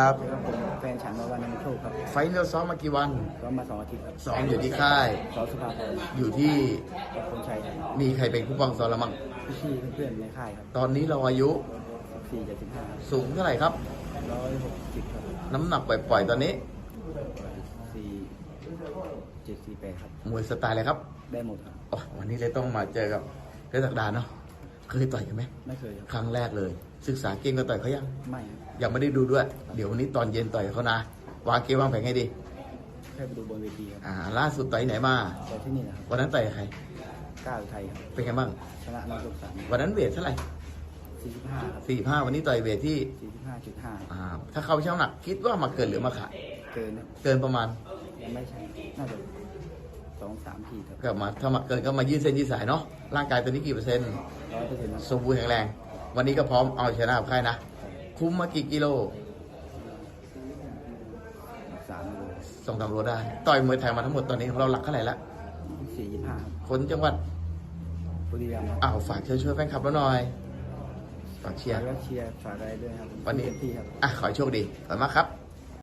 ครับครับผมแฟนฉันมาวันนั้นโชคครับไฟท์เราซ้อมมากี่วันก็มาสองอาทิตย์ครับซ้อมอยู่ที่ค่าย สอสุภาพรอยู่ที่กับคนชัยครับมีใครเป็นผู้ป้องซ้อมเรามั่งพี่ๆเพื่อนๆในค่ายครับตอนนี้เราอายุสี่เจ็ดสิบห้าสูงเท่าไหร่ครับ ร้อยหกสิบครับน้ำหนักปล่อยๆตอนนี้ สี่เจ็ดสี่แปดครับมวยสไตล์อะไรครับ ได้หมดครับ อ๋อวันนี้เลยต้องมาเจอกับเพชรศักดาเนาะ เคยต่อยกันไหมไม่เคยครับครั้งแรกเลย ศึกษาเก่งก็ต่อยเขายังไม่ครับยังไม่ได้ดูด้วย เดี๋ยววันนี้ตอนเย็นต่อยกับเขานะวางเกมวางแผนให้ดีแค่ไปดูบนเวทีครับอ่า ล่าสุดต่อยไหนมาแต่ที่นี่นะครับวันนั้นต่อยกับใครก้าวอุทัยครับเป็นไงบ้างชนะนอกยกสามวันนั้นเวทเท่าไหร่สี่สิบห้าครับสี่ห้าวันนี้ต่อยเวทที่สี่สิบห้าจุดห้าอ่าถ้าเขาช่างหนักคิดว่ามาเกินหรือมาขาดเกินครับเกินประมาณยังไม่ใช่น่าจะ สองสามทีครับก็มาถ้ามาเกินก็มายืดเส้นยืดสายเนาะร่างกายตัวนี้กี่เปอร์เซ็นต์ร้อยเปอร์เซ็นต์ครับสมบูรณ์แข็งแรง วันนี้ก็พร้อมเอาชนะกับใครนะ คุ้มมากี่กิโลสามโลสองสามโลได้ ต่อยมวยไทยมาทั้งหมดตอนนี้เราหลักเท่าไหร่ละสี่ยี่ห้าครับคนจังหวัดบุรีรัมย์ครับอ้าวฝากเชิญช่วยแฟนคลับเราหน่อยฝากเชียร์แล้วก็เชียร์ฝากอะไรด้วยครับวันนี้เต็มที่ครับอะขอให้โชคดีขอบคุณมากครับ